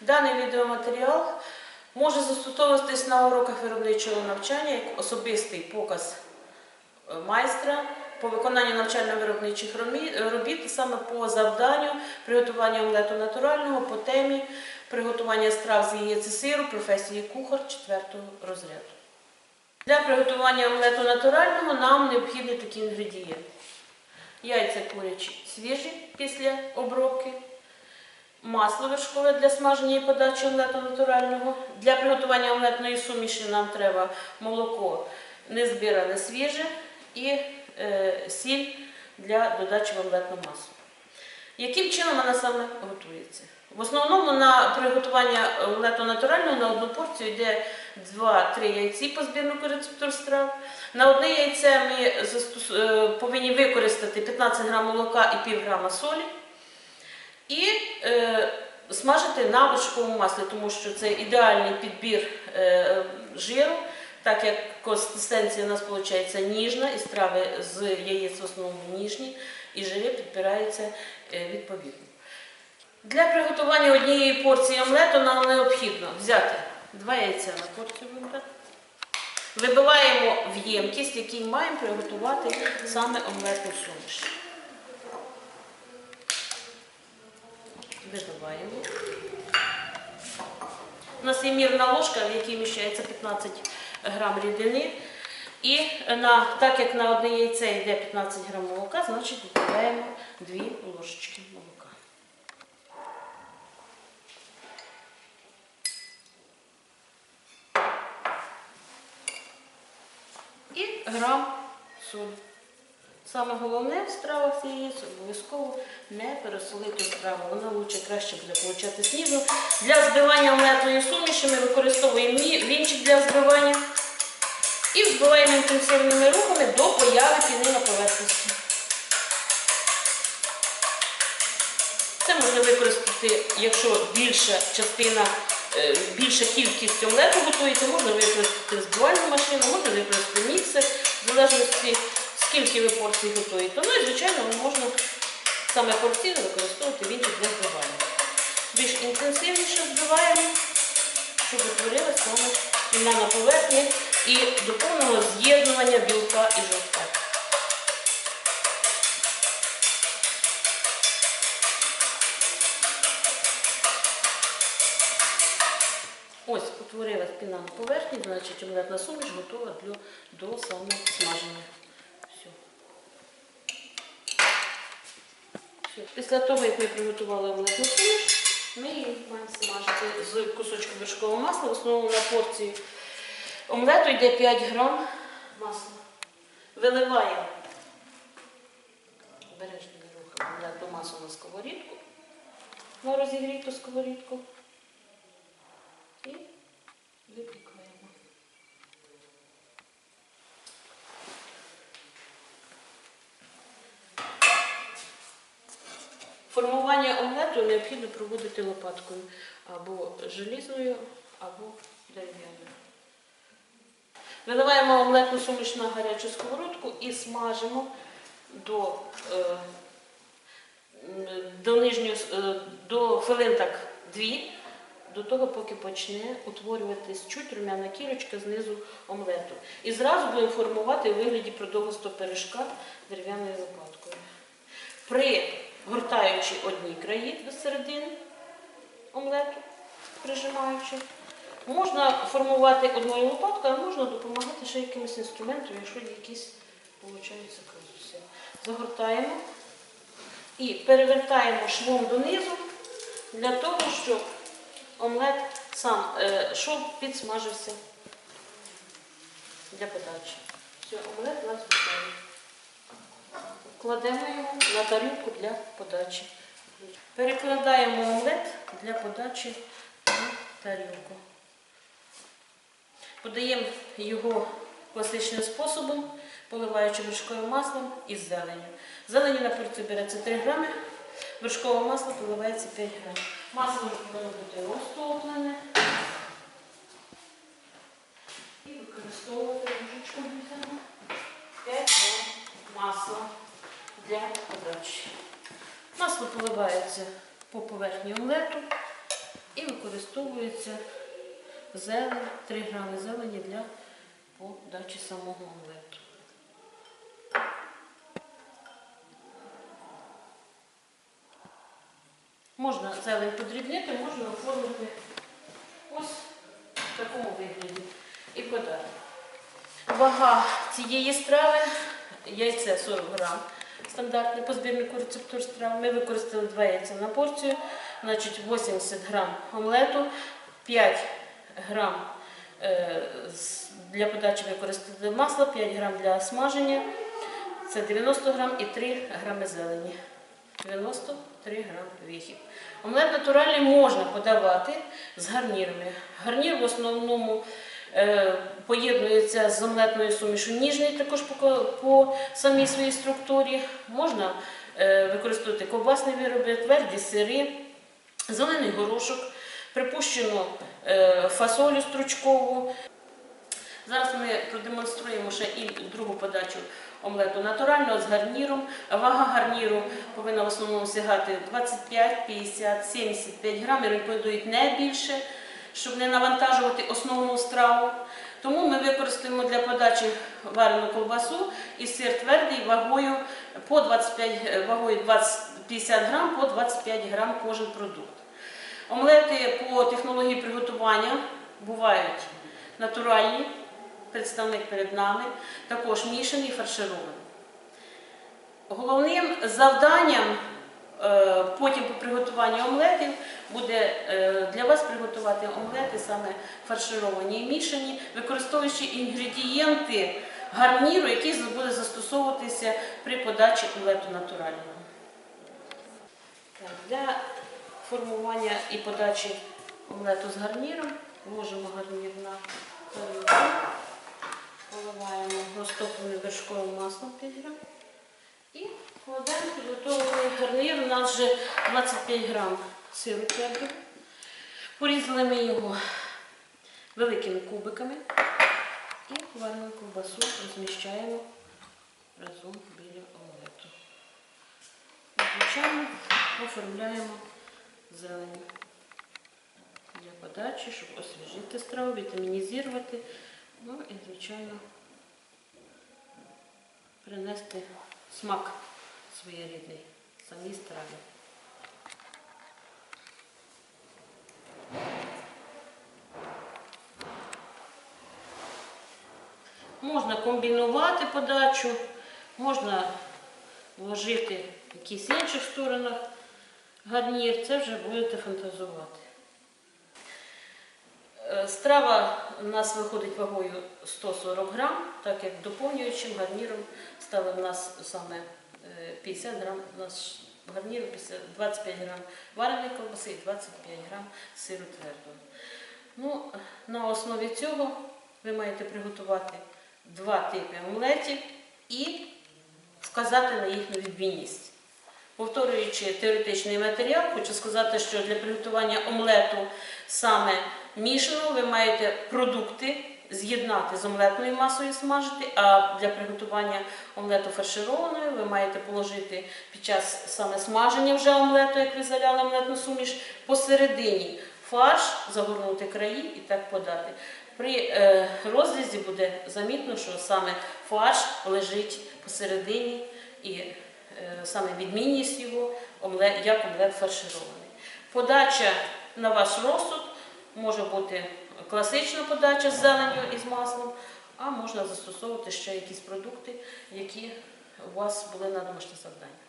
Даний відеоматеріал може застосовуватись на уроках виробничого навчання як особистий показ е, майстра по виконанню навчально-виробничих робіт саме по завданню приготування омлету натурального по темі приготування страв з яєць і сиру професії кухар 4 розряду. Для приготування омлету натурального нам необхідні такі інгредієнти. Яйця курячі свіжі після обробки, масло вершкове для смаження і подачі омлету натурального. Для приготування омлетної суміші нам треба молоко незбиране свіже і е, сіль для додачі в омлетну масу. Яким чином вона саме готується? В основному на приготування омлету натурального на одну порцію йде 2-3 яйці по збірнику рецептур страв. На одне яйце ми е, повинні використати 15 грам молока і пів грама солі. І е, смажити на вершковому маслі, тому що це ідеальний підбір е, жиру, так як консистенція у нас виходить ніжна, і страви з яєць в основному ніжні, і жири підбираються е, відповідно. Для приготування однієї порції омлету нам необхідно взяти два яйця на порцію омлету. Вибиваємо в ємкість, якій маємо приготувати саме омлетну суміш. Вибиваємо. У нас є ложка, в якій вміщається 15 грам рідини. І на, так як на одне яйце йде 15 грам молока, значить додаємо 2 ложечки молока. І грам солі. Саме головне в стравах яєць обов'язково не пересолити страву. Вона лучше краще буде получати сніжно. Для збивання омлетної суміші ми використовуємо вінчик для збивання і взбиваємо інтенсивними рухами до появи піни на поверхності. Це можна використати, якщо більша частина, е, більша кількість омлету готується, можна використати збивальну машину, можна використати міксер, в залежності скільки ви порцій готуєте. Ну і звичайно можна саме порційно використовувати вінчик для збивання. Більш інтенсивніше збиваємо, щоб утворилася саме піна на поверхні і до повного з'єднування білка і жовтка. Ось утворилась піна на поверхні, значить омлетна суміш готова для, до саме смаження. Все. Все. Після того, як ми приготували омлетну суміш, ми її маємо смажити з кусочком вершкового масла. В основному на порції омлету йде 5 грам масла. Виливаємо обережними рухаємо омлету масу на сковорідку, на розігріту сковорідку. І випікаємо. Формування омлету необхідно проводити лопаткою або желізною, або дерев'яною. Виливаємо омлетну суміш на гарячу сковородку і смажимо до, е, до, нижньої, е, до хвилин так дві, до того, поки почне утворюватись чуть рум'яна кірочка знизу омлету. І зразу будемо формувати у вигляді продовгостого пиріжка дерев'яною лопаткою. При гортаючи одні краї до середини омлету, прижимаючи, можна формувати одною лопаткою, а можна допомагати ще якимось інструментом, якщо якісь виходить казуси. Загортаємо і перевертаємо швом донизу для того, щоб омлет сам е, шов підсмажився для подачі. Все, омлет у нас готовий. Кладемо його на тарілку для подачі. Перекладаємо омлет для подачі на тарілку. Подаємо його класичним способом, поливаючи вершковим маслом із зеленю. Зелені на порцію береться 3 грами, вершкове масло поливається 5 грамів. Масло повинно бути розтоплене. І використовувати ложечку бюджетну 5 грам масла для подачі. Масло поливається по поверхні омлету і використовується зелень, 3 грами зелені для подачі самого омлету. Можна зелень подрібнити, можна оформити ось в такому вигляді і подати. Вага цієї страви яйце 40 грам. Стандартне по збірнику рецептур страв. Ми використали 2 яйця на порцію, значить 80 грам омлету, 5 грам е, для подачі використали масло, 5 грам для смаження. Це 90 грам і 3 грами зелені. 93 грам віхів. Омлет натуральний можна подавати з гарнірами. Гарнір в основному поєднується з омлетною сумішу ніжний, також по, самій своїй структурі. Можна е, використовувати ковбасні вироби, тверді сири, зелений горошок, припущено е, фасолю стручкову. Зараз ми продемонструємо ще і другу подачу омлету натурального з гарніром. Вага гарніру повинна в основному сягати 25, 50, 75 грамів, рекомендують не більше, щоб не навантажувати основну страву. Тому ми використаємо для подачі варену ковбасу і сир твердий вагою по 25, е, вагою 20, 50 грам по 25 грам кожен продукт. Омлети по технології приготування бувають натуральні, представник перед нами, також мішаний, фарширований. Головним завданням потім по приготуванню омлетів буде е, для вас приготувати омлети саме фаршировані і мішані, використовуючи інгредієнти гарніру, який буде застосовуватися при подачі омлету натурального. Для формування і подачі омлету з гарніром ложимо гарнір на тарілку, поливаємо розтопленим вершковим маслом 5 грам. Кладемо підготовлений гарнір. У нас вже 25 грам сиру твердого. Порізали ми його великими кубиками і варену ковбасу розміщаємо разом біля омлету. Звичайно, оформляємо зелень для подачі, щоб освіжити страву, вітамінізувати. Ну і, звичайно, принести смак своєрідний самій страві. Можна комбінувати подачу, можна вложити в якісь інших сторонах гарнір, це вже будете фантазувати. Е, Страва у нас виходить вагою 140 грам, так як доповнюючим гарніром стали в нас саме 50 грам, у нас гарніру 50 25 грам вареної ковбаси і 25 грам сиру твердого. Ну, на основі цього ви маєте приготувати два типи омлетів і вказати на їхню відмінність. Повторюючи теоретичний матеріал, хочу сказати, що для приготування омлету саме мішаного ви маєте продукти з'єднати з омлетною масою смажити, а для приготування омлету фаршированою ви маєте положити під час саме смаження вже омлету, як ви заляли омлетну суміш, посередині фарш, загорнути краї і так подати. При е, розрізі буде замітно, що саме фарш лежить посередині і е, саме відмінність його омлет, як омлет фарширований. Подача на ваш розсуд може бути класична подача з зеленню і з маслом, а можна застосовувати ще якісь продукти, які у вас були на домашнє завдання.